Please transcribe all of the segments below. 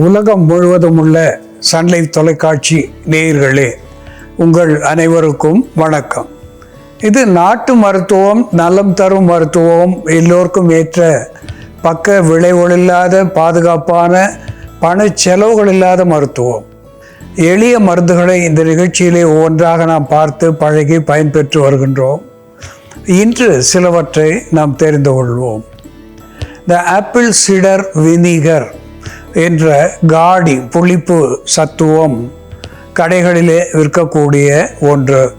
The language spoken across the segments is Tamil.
உலகம் முழுவதும் உள்ள சன்லைஃப் தொலைக்காட்சி நேயர்களே உங்கள் அனைவருக்கும் வணக்கம். இது நாட்டு மருத்துவம் நலம் தரும் மருத்துவம் எல்லோருக்கும் ஏற்ற பக்க விளைவுகளில்லாத பாதுகாப்பான பண செலவுகள் இல்லாத மருத்துவம். எளிய மருந்துகளை இந்த நிகழ்ச்சியிலே ஒவ்வொன்றாக நாம் பார்த்து பழகி பயன்பெற்று வருகின்றோம். இன்று சிலவற்றை நாம் தெரிந்து கொள்வோம். த ஆப்பிள் சிடர் வினிகர் என்ற காடி புளிப்பு சத்துவம் கடைகளிலே விற்கக்கூடிய ஒன்று.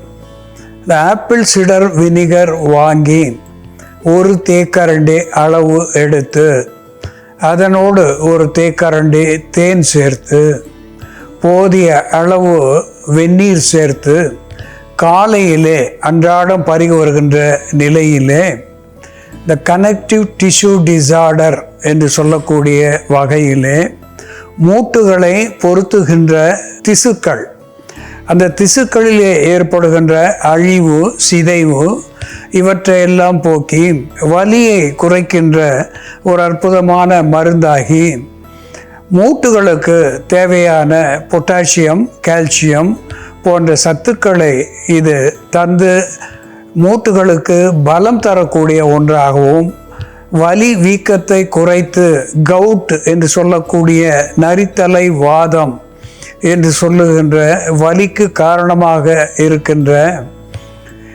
இந்த ஆப்பிள் சிடர் வினிகர் வாங்கி ஒரு தேக்கரண்டி அளவு எடுத்து அதனோடு ஒரு தேக்கரண்டி தேன் சேர்த்து போதிய அளவு வெந்நீர் சேர்த்து காலையிலே அன்றாடம் பருகி வருகின்ற நிலையிலே இந்த கனெக்டிவ் டிஷ்யூ டிசார்டர் என்று சொல்லக்கூடிய வகையிலே மூட்டுகளை பொருத்துகின்ற திசுக்கள். அந்த திசுக்களிலே ஏற்படுகின்ற அழிவு சிதைவு இவற்றையெல்லாம் போக்கி வலியை குறைக்கின்ற ஒரு அற்புதமான மருந்தாகி மூட்டுகளுக்கு தேவையான பொட்டாசியம் கால்சியம் போன்ற சத்துக்களை இது தந்து மூட்டுகளுக்கு பலம் தரக்கூடிய ஒன்றாகவும் வலி வீக்கத்தை குறைத்து கவுட் என்று சொல்லக்கூடிய நரித்தலை வாதம் என்று சொல்லுகின்ற வலிக்கு காரணமாக இருக்கின்ற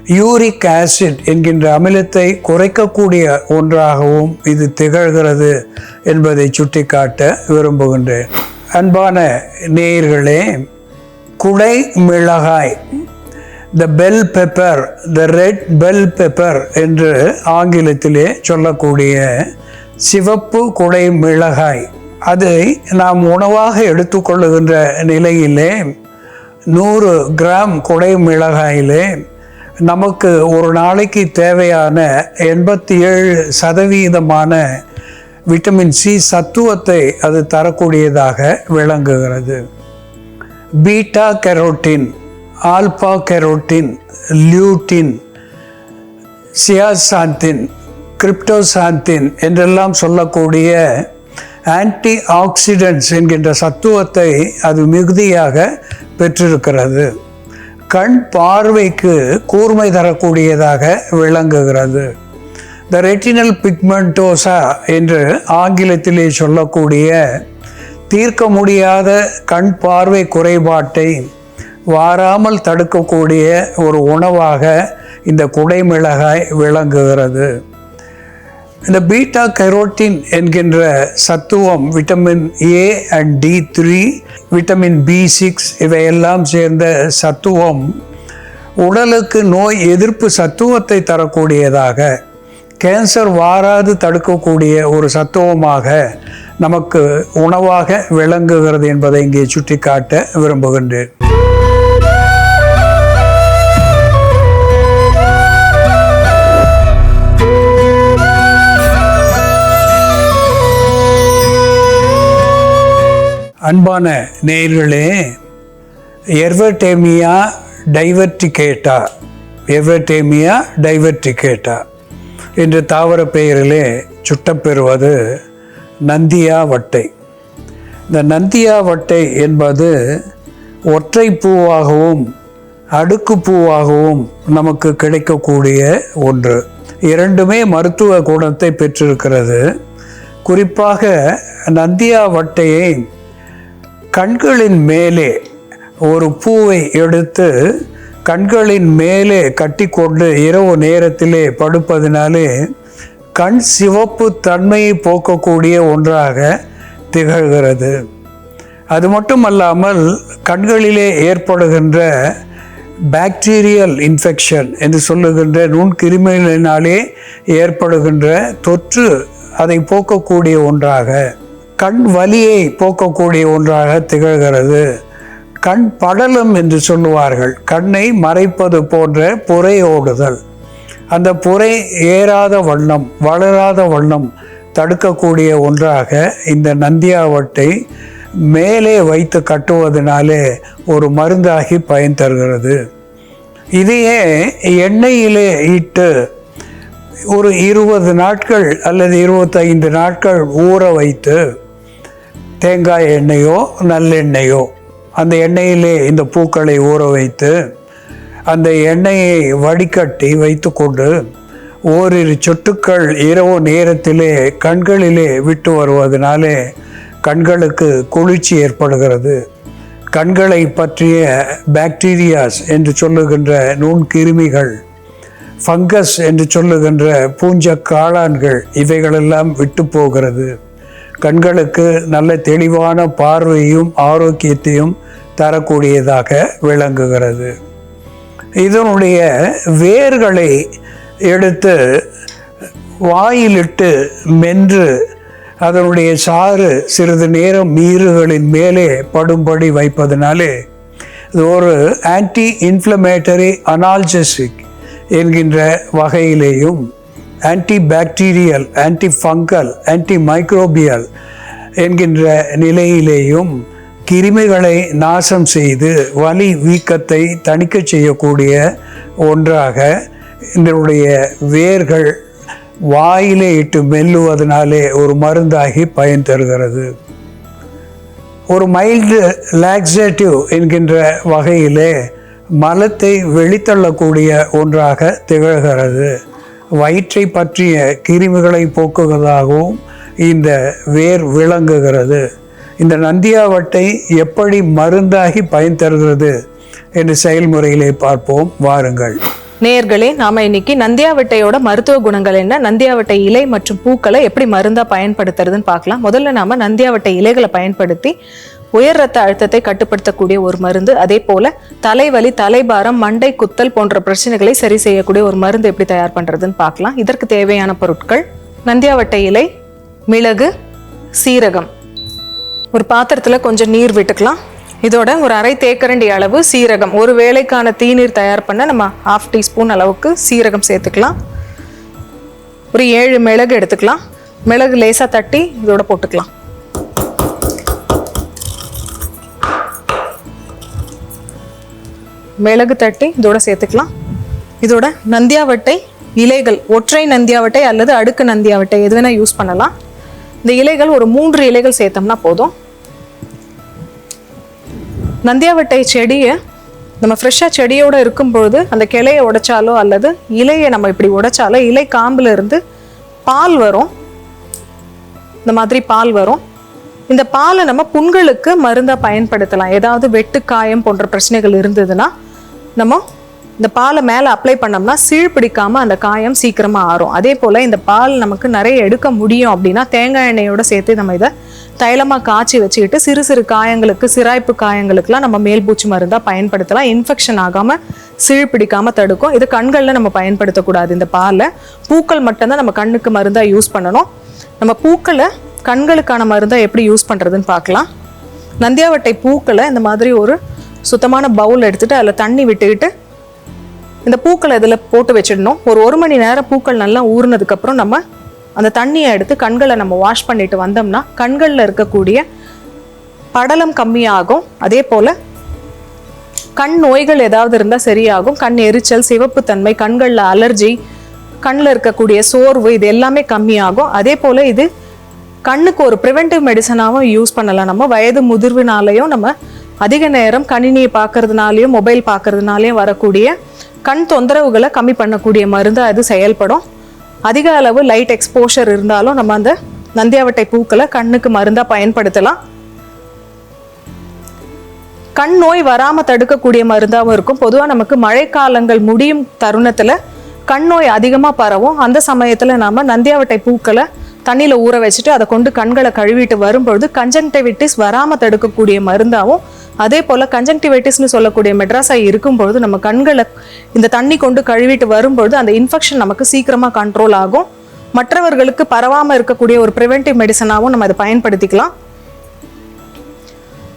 யூரிக் ஆசிட் என்கின்ற அமிலத்தை குறைக்கக்கூடிய ஒன்றாகவும் இது திகழ்கிறது என்பதை சுட்டிக்காட்ட விரும்புகின்றேன். அன்பான நேயர்களே குடை மிளகாய் the bell pepper the red bell pepper என்று ஆங்கிலத்திலே சொல்லக்கூடிய சிவப்பு குடை மிளகாய். அதை நாம் உணவாக எடுத்துக்கொள்ளுகின்ற நிலையிலே நூறு கிராம் குடை மிளகாயிலே நமக்கு ஒரு நாளைக்கு தேவையான எண்பத்தி ஏழு சதவீதமான விட்டமின் சி சத்துவத்தை அது தரக்கூடியதாக விளங்குகிறது. Beta carotene alpha carotene lutein zeaxanthin cryptoxanthin என்றெல்லாம் சொல்லக்கூடிய ஆன்டி ஆக்சிடென்ட்ஸ் என்கின்ற சத்துவத்தை அது மிகுதியாக பெற்றிருக்கிறது. கண் பார்வைக்கு கூர்மை தரக்கூடியதாக விளங்குகிறது. த ரெட்டினல் பிக்மெண்டோசா என்று ஆங்கிலத்திலே சொல்லக்கூடிய தீர்க்க முடியாத கண் பார்வை குறைபாட்டை வாராமல் தடுக்கக்கூடிய ஒரு உணவாக இந்த குடைமிளகாய் விளங்குகிறது. இந்த பீட்டா கெரோட்டின் என்கின்ற சத்துவம் vitamin A and D three vitamin B six இவையெல்லாம் சேர்ந்த சத்துவம் உடலுக்கு நோய் எதிர்ப்பு சத்துவத்தை தரக்கூடியதாக கேன்சர் வாராது தடுக்கக்கூடிய ஒரு சத்துவமாக நமக்கு உணவாக விளங்குகிறது என்பதை இங்கே சுட்டிக்காட்ட விரும்புகின்றேன். அன்பான நேயர்களே எர்வர்டேமியா டைவர்டிகேட்டா எர்வர்டேமியா டைவர்டிகேட்டா என்ற தாவர பெயரிலே சுட்டப்பெறுவது நந்தியா வட்டை இந்த நந்தியா வட்டை என்பது ஒற்றை பூவாகவும் அடுக்கு பூவாகவும் நமக்கு கிடைக்கக்கூடிய ஒன்று. இரண்டுமே மருத்துவ குணத்தை பெற்றிருக்கிறது. குறிப்பாக நந்தியா வட்டையை கண்களின் மேலே ஒரு பூவை எடுத்து கண்களின் மேலே கட்டிக்கொண்டு இரவு நேரத்திலே படுப்பதினாலே கண் சிவப்பு தன்மையை போக்கக்கூடிய ஒன்றாக திகழ்கிறது. அது மட்டுமல்லாமல் கண்களிலே ஏற்படுகின்ற பாக்டீரியல் இன்ஃபெக்ஷன் என்று சொல்லுகின்ற நுண்கிருமிகளினாலே ஏற்படுகின்ற தொற்று அதை போக்கக்கூடிய ஒன்றாக கண் வலியை போக்கக்கூடிய ஒன்றாக திகழ்கிறது. கண் படலம் என்று சொல்லுவார்கள். கண்ணை மறைப்பது போன்ற புறையோடுதல். அந்த புரை ஏறாத வண்ணம் வளராத வண்ணம் தடுக்கக்கூடிய ஒன்றாக இந்த நந்தியாவட்டை மேலே வைத்து கட்டுவதனாலே ஒரு மருந்தாகி பயன் தருகிறது. இதையே எண்ணெயிலே இட்டு ஒரு இருபது நாட்கள் அல்லது இருபத்தைந்து நாட்கள் ஊற வைத்து தேங்காய் எண்ணெயோ நல்லெண்ணெயோ அந்த எண்ணெயிலே இந்த பூக்களை ஊற வைத்து அந்த எண்ணெயை வடிகட்டி வைத்துக்கொண்டு ஓரிரு சொட்டுக்கள் இரவு நேரத்திலே கண்களிலே விட்டு வருவதனாலே கண்களுக்கு குளிர்ச்சி ஏற்படுகிறது. கண்களை பற்றிய பாக்டீரியாஸ் என்று சொல்லுகின்ற நுண்கிருமிகள் ஃபங்கஸ் என்று சொல்லுகின்ற பூஞ்ச காளான்கள் இவைகளெல்லாம் விட்டு போகிறது. கண்களுக்கு நல்ல தெளிவான பார்வையும் ஆரோக்கியத்தையும் தரக்கூடியதாக விளங்குகிறது. இதனுடைய வேர்களை எடுத்து வாயிலிட்டு மென்று அதனுடைய சாறு சிறிது நேரம் நீருகளின் மேலே படும்படி வைப்பதனாலே இது ஒரு ஆன்டி இன்ஃப்ளமேட்டரி அனால்ஜெசிக் என்கின்ற வகையிலேயும் anti bacterial anti fungal anti microbial என்கின்ற நிலையிலேயும் கிருமிகளை நாசம் செய்து வலி வீக்கத்தை தணிக்க செய்யக்கூடிய ஒன்றாக இதனுடைய வேர்கள் வாயிலே இட்டு மெல்லுவதனாலே ஒரு மருந்தாகி பயன் தருகிறது. ஒரு மைல்டு லாக்ஸேட்டிவ் என்கின்ற வகையிலே மலத்தை வெளித்தள்ளக்கூடிய ஒன்றாக திகழ்கிறது. வயிற்றை பற்றிய கிருமிகளை போக்குவதாகவும் இந்த வேர் விளங்குகிறது. இந்த நந்தியாவட்டை எப்படி மருந்தாகி பயன் தருகிறது என்று செயல்முறையிலே பார்ப்போம். வாருங்கள். நேர்களே நாம இன்னைக்கு நந்தியாவட்டையோட மருத்துவ குணங்கள் என்ன நந்தியாவட்டை இலை மற்றும் பூக்களை எப்படி மருந்தா பயன்படுத்துறதுன்னு பார்க்கலாம். முதல்ல நாம நந்தியாவட்டை இலைகளை பயன்படுத்தி உயர் ரத்த அழுத்தத்தை கட்டுப்படுத்தக்கூடிய ஒரு மருந்து. அதே போல தலைவலி தலைபாரம் மண்டை குத்தல் போன்ற பிரச்சனைகளை சரி செய்யக்கூடிய ஒரு மருந்து எப்படி தயார் பண்ணுறதுன்னு பார்க்கலாம். இதற்கு தேவையான பொருட்கள் நந்தியாவட்டை இலை மிளகு சீரகம். ஒரு பாத்திரத்தில் கொஞ்சம் நீர் விட்டுக்கலாம். இதோட ஒரு அரை தேக்கரண்டி அளவு சீரகம். ஒரு வேளைக்கான தீநீர் தயார் பண்ண நம்ம ஹாஃப் டீஸ்பூன் அளவுக்கு சீரகம் சேர்த்துக்கலாம். ஒரு ஏழு மிளகு எடுத்துக்கலாம். மிளகு லேசாக தட்டி இதோட போட்டுக்கலாம். மிளகு தட்டி இதோட சேர்த்துக்கலாம். இதோட நந்தியாவட்டை இலைகள் ஒற்றை நந்தியாவட்டை அல்லது அடுக்கு நந்தியாவட்டை எது வேணால் யூஸ் பண்ணலாம். இந்த இலைகள் ஒரு மூன்று இலைகள் சேர்த்தோம்னா போதும். நந்தியாவட்டை செடியை நம்ம ஃப்ரெஷ்ஷாக செடியோடு இருக்கும்பொழுது அந்த கிளையை உடைச்சாலோ அல்லது இலையை நம்ம இப்படி உடைச்சாலோ இலை காம்புல இருந்து பால் வரும். இந்த மாதிரி பால் வரும். இந்த பாலை நம்ம புண்களுக்கு மருந்தாக பயன்படுத்தலாம். ஏதாவது வெட்டு காயம் போன்ற பிரச்சனைகள் இருந்ததுன்னா நம்ம இந்த பாலை மேலே அப்ளை பண்ணோம்னா சீழ் பிடிக்காமல் அந்த காயம் சீக்கிரமாக ஆறும். அதே போல் இந்த பால் நமக்கு நிறைய எடுக்க முடியும் அப்படின்னா தேங்காய் எண்ணெயோட சேர்த்து நம்ம இதை தைலமாக காய்ச்சி வச்சுக்கிட்டு சிறு சிறு காயங்களுக்கு சிராய்ப்பு காயங்களுக்குலாம் நம்ம மேல் பூச்சி மருந்தாக பயன்படுத்தலாம். இன்ஃபெக்ஷன் ஆகாமல் சீழ் பிடிக்காமல் தடுக்கும். இது கண்களில் நம்ம பயன்படுத்தக்கூடாது இந்த பாலை. பூக்கள் மட்டும்தான் நம்ம கண்ணுக்கு மருந்தாக யூஸ் பண்ணணும். நம்ம பூக்களை கண்களுக்கான மருந்தாக எப்படி யூஸ் பண்ணுறதுன்னு பார்க்கலாம். நந்தியாவட்டை பூக்களை இந்த மாதிரி ஒரு சுத்தமான பவுல் எடுத்துகிட்டு அதில் தண்ணி விட்டுக்கிட்டு இந்த பூக்களை இதில் போட்டு வச்சிடணும். ஒரு ஒரு மணி நேரம் பூக்கள் நல்லா ஊறினதுக்கப்புறம் நம்ம அந்த தண்ணியை எடுத்து கண்களை நம்ம வாஷ் பண்ணிட்டு வந்தோம்னா கண்களில் இருக்கக்கூடிய படலம் கம்மியாகும். அதே போல் கண் நோய்கள் ஏதாவது இருந்தால் சரியாகும். கண் எரிச்சல் சிவப்புத்தன்மை கண்களில் அலர்ஜி கண்ணில் இருக்கக்கூடிய சோர்வு இது எல்லாமே கம்மியாகும். அதே போல் இது கண்ணுக்கு ஒரு ப்ரிவென்டிவ் மெடிசனாகவும் யூஸ் பண்ணலாம். நம்ம வயது முதிர்வினாலையும் நம்ம அதிக நேரம் கணினியை பார்க்கறதுனாலையும் மொபைல் பார்க்கறதுனாலையும் வரக்கூடிய கண் தொந்தரவுகளை கம்மி பண்ணக்கூடிய மருந்து அது செயல்படும். அதிக அளவு லைட் எக்ஸ்போஷர் இருந்தாலும் நம்ம அந்த நந்தியாவட்டை பூக்களை கண்ணுக்கு மருந்தாக பயன்படுத்தலாம். கண் நோய் வராமல் தடுக்கக்கூடிய மருந்தாகவும் இருக்கும். பொதுவாக நமக்கு மழைக்காலங்கள் முடியும் தருணத்தில் கண் நோய் அதிகமாக பரவும். அந்த சமயத்தில் நாம் நந்தியாவட்டை பூக்களை தண்ணியில் ஊற வச்சுட்டு அதை கொண்டு கண்களை கழுவிட்டு வரும்பொழுது கஞ்சன்டிவிட்டிஸ் வராமல் தடுக்கக்கூடிய மருந்தாகவும் அதே போல் கஞ்சன்டிவைட்டிஸ்னு சொல்லக்கூடிய மெட்ராஸாக இருக்கும்பொழுது நம்ம கண்களை இந்த தண்ணி கொண்டு கழுவிட்டு வரும்பொழுது அந்த இன்ஃபெக்ஷன் நமக்கு சீக்கிரமாக கண்ட்ரோல் ஆகும். மற்றவர்களுக்கு பரவாமல் இருக்கக்கூடிய ஒரு ப்ரிவென்டிவ் மெடிசனாகவும் நம்ம அதை பயன்படுத்திக்கலாம்.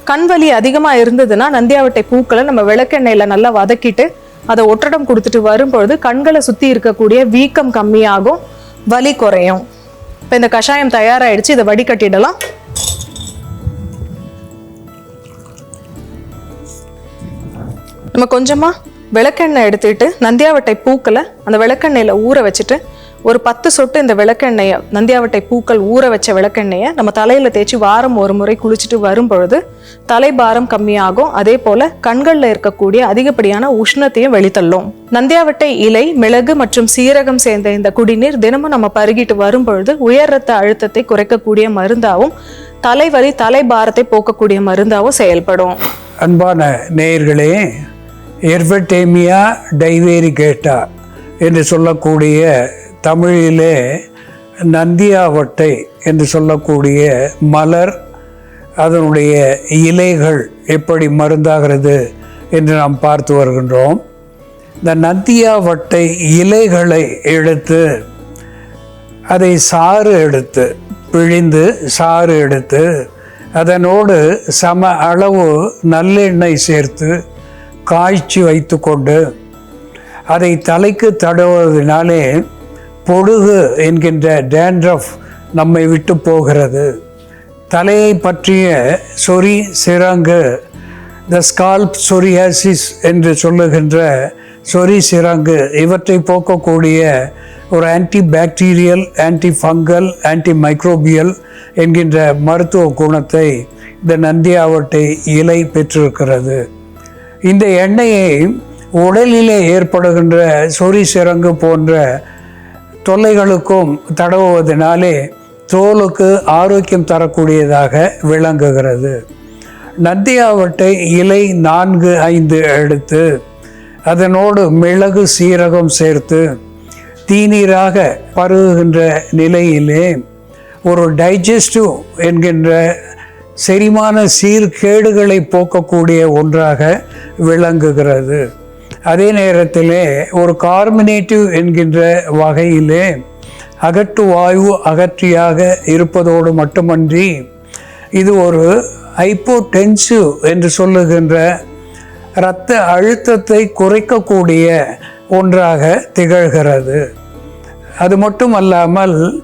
கண் வலி அதிகமாக இருந்ததுன்னா நந்தியாவட்டை பூக்களை நம்ம விளக்கெண்ணெயில் நல்லா வதக்கிட்டு அதை ஒற்றடம் கொடுத்துட்டு வரும்பொழுது கண்களை சுற்றி இருக்கக்கூடிய வீக்கம் கம்மியாகும் வலி குறையும். இப்போ இந்த கஷாயம் தயாராகிடுச்சு இதை வடிகட்டிடலாம். நம்ம கொஞ்சமாக விளக்கெண்ணெய் எடுத்துக்கிட்டு நந்தியாவட்டை பூக்களை அந்த விளக்கெண்ணெயில் ஊற வச்சுட்டு ஒரு பத்து சொட்டு இந்த விளக்கெண்ணெயை நந்தியாவட்டை பூக்கள் ஊற வச்ச விளக்கெண்ணெயை நம்ம தலையில் தேய்ச்சி வாரம் ஒரு முறை குளிச்சுட்டு வரும் பொழுது தலைபாரம் கம்மியாகும். அதே போல் கண்களில் இருக்கக்கூடிய அதிகப்படியான உஷ்ணத்தையும் வெளித்தள்ளும். நந்தியாவட்டை இலை மிளகு மற்றும் சீரகம் சேர்ந்த இந்த குடிநீர் தினமும் நம்ம பருகிட்டு வரும் பொழுது உயர் ரத்த அழுத்தத்தை குறைக்கக்கூடிய மருந்தாகவும் தலைவலி தலைபாரத்தை போக்கக்கூடிய மருந்தாகவும் செயல்படும். அன்பான நேயர்களே எர்வட்டேமியா டைவேரிகேட்டா என்று சொல்லக்கூடிய தமிழிலே நந்தியாவட்டை என்று சொல்லக்கூடிய மலர் அதனுடைய இலைகள் எப்படி மருந்தாகிறது என்று நாம் பார்த்து வருகின்றோம். இந்த நந்தியாவட்டை இலைகளை எடுத்து அதை சாறு எடுத்து பிழிந்து சாறு எடுத்து அதனோடு சம அளவு நல்லெண்ணெய் சேர்த்து காய்ச்சி வைத்துக்கொண்டு அதை தலைக்கு தடவுவதனாலே பொடுகு என்கின்ற டேண்ட்ரஃப் நம்மை விட்டு போகிறது. தலையை பற்றிய சொறி சிறங்கு த ஸ்கால்ப் சொரியாசிஸ் என்று சொல்லுகின்ற சொறி சிறங்கு இவற்றை போக்கக்கூடிய ஒரு anti bacterial anti fungal anti microbial என்கின்ற மருத்துவ குணத்தை இந்த நந்தியாவட்டை இலை பெற்றிருக்கிறது. இந்த எண்ணெயை உடலிலே ஏற்படுகின்ற சொறி சிறங்கு போன்ற தொல்லைகளுக்கும் தடவுவதனாலே தோலுக்கு ஆரோக்கியம் தரக்கூடியதாக விளங்குகிறது. நந்தியாவட்டை இலை நான்கு ஐந்து எடுத்து அதனோடு மிளகு சீரகம் சேர்த்து தீநீராக பருகுகின்ற நிலையிலே ஒரு டைஜஸ்டிவ் என்கின்ற செரிமான சீர்கேடுகளை போக்கக்கூடிய ஒன்றாக விளங்குகிறது. அதே நேரத்திலே ஒரு கார்மினேட்டிவ் என்கின்ற வகையிலே அகட்டு வாயு அகற்றியாக இருப்பதோடு மட்டுமன்றி இது ஒரு ஹைப்போடென்சிவ் என்று சொல்லுகின்ற இரத்த அழுத்தத்தை குறைக்கக்கூடிய ஒன்றாக திகழ்கிறது. அது மட்டுமல்லாமல்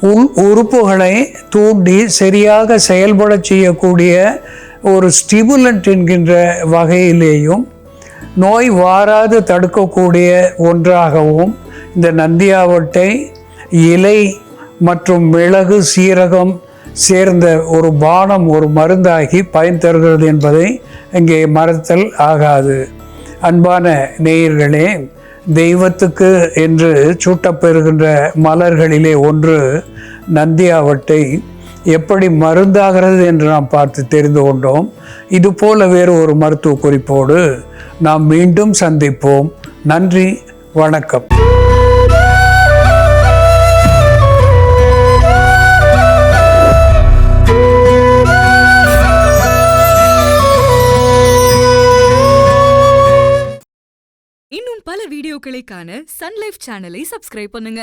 உள் உறுப்புகளை தூண்டி சரியாக செயல்பட செய்யக்கூடிய ஒரு ஸ்டிமுலண்ட் என்கின்ற வகையிலேயும் நோய் வாராது தடுக்கக்கூடிய ஒன்றாகவும் இந்த நந்தியாவட்டை இலை மற்றும் மிளகு சீரகம் சேர்ந்த ஒரு பானம் ஒரு மருந்தாகி பயன் தருகிறது என்பதை இங்கே மறத்தல் ஆகாது. அன்பான நேயர்களே தெய்வத்துக்கு என்று சூட்டப்பெறுகின்ற மலர்களிலே ஒன்று நந்தியாவட்டை எப்படி மருந்தாகிறது என்று நாம் பார்த்து தெரிந்து கொண்டோம். இது போல வேறு ஒரு மருத்துவ குறிப்போடு நாம் மீண்டும் சந்திப்போம். நன்றி வணக்கம். இன்னும் பல வீடியோக்களை காண சன்லைஃப் சேனலை சப்ஸ்கிரைப் பண்ணுங்க.